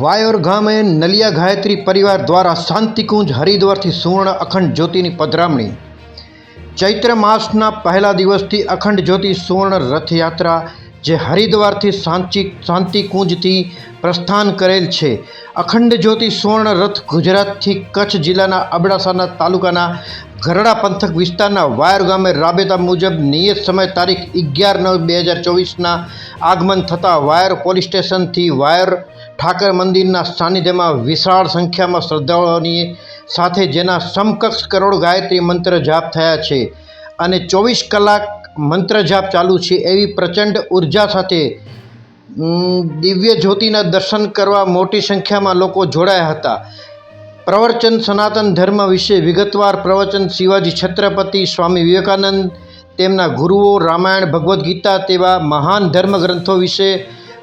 વાયોર ગામે નલિયા ગાયત્રી પરિવાર દ્વારા શાંતિકુંજ હરિદ્વારથી સુવર્ણ અખંડ જ્યોતિની પધરામણી. ચૈત્ર માસના પહેલા દિવસથી અખંડ જ્યોતિ સુવર્ણ રથયાત્રા, જે હરિદ્વારથી શાંતિ, શાંતિકુંજથી પ્રસ્થાન કરેલ છે. અખંડ જ્યોતિ સુવર્ણ રથ ગુજરાતથી કચ્છ જિલ્લાના અબડાસાના તાલુકાના ગરડા પંથક વિસ્તારના વાયર ગામે રાબેતા મુજબ નિયત સમય તારીખ અગિયાર નવ બે હજાર ચોવીસના આગમન થતાં વાયર પોલીસ સ્ટેશનથી વાયર ઠાકર મંદિરના સાનિધ્યમાં વિશાળ સંખ્યામાં શ્રદ્ધાળુઓની સાથે જેના સમકક્ષ કરોડ ગાયત્રી મંત્ર જાપ થયા છે અને ચોવીસ કલાક મંત્ર જાપ ચાલુ છે એવી પ્રચંડ ઊર્જા સાથે દિવ્ય જ્યોતિના દર્શન કરવા મોટી સંખ્યામાં લોકો જોડાયા હતા. પ્રવચન સનાતન ધર્મ વિશે વિગતવાર પ્રવચન શિવાજી છત્રપતિ સ્વામી વિવેકાનંદ, તેમના ગુરુઓ રામાયણ, ભગવદ્ ગીતા તેવા મહાન ધર્મગ્રંથો વિશે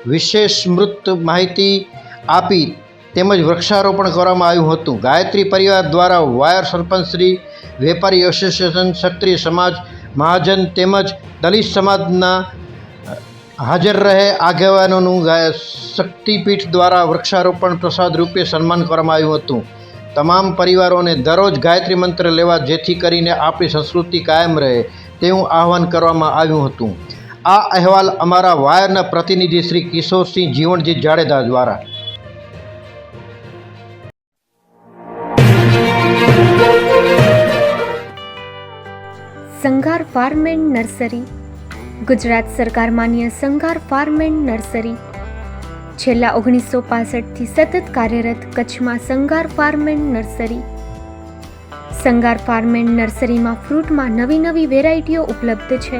વિશેષ સ્મૃત માહિતી આપી તેમજ વૃક્ષારોપણ કરવામાં આવ્યું હતું. ગાયત્રી પરિવાર દ્વારા વાયર સરપંચશ્રી વેપારી એસોસિએશન, ક્ષત્રિય સમાજ, મહાજન તેમજ દલિત સમાજના હાજર રહે આગેવાનોનું શક્તિપીઠ દ્વારા વૃક્ષારોપણ પ્રસાદ રૂપે સન્માન કરવામાં આવ્યું હતું. તમામ પરિવારોને દરરોજ ગાયત્રી મંત્ર લેવા જેથી કરીને આપણી સંસ્કૃતિ કાયમ રહે તેવું આહવાન કરવામાં આવ્યું હતું. આ અહેવાલ અમારા વાયરના પ્રતિનિધિ શ્રી કિશોરસિંહ જીવણજી જાડેજા દ્વારા. Sanghar farm and nursery. Gujarat સરકાર માન્ય સંઘાર ફાર્મ એન્ડ નર્સરી. છેલ્લા ઓગણીસો પાસઠથી સતત કાર્યરત કચ્છમાં Sanghar farm and nursery. Sanghar farm and નર્સરીમાં ફ્રૂટમાં નવી નવી વેરાયટીઓ ઉપલબ્ધ છે.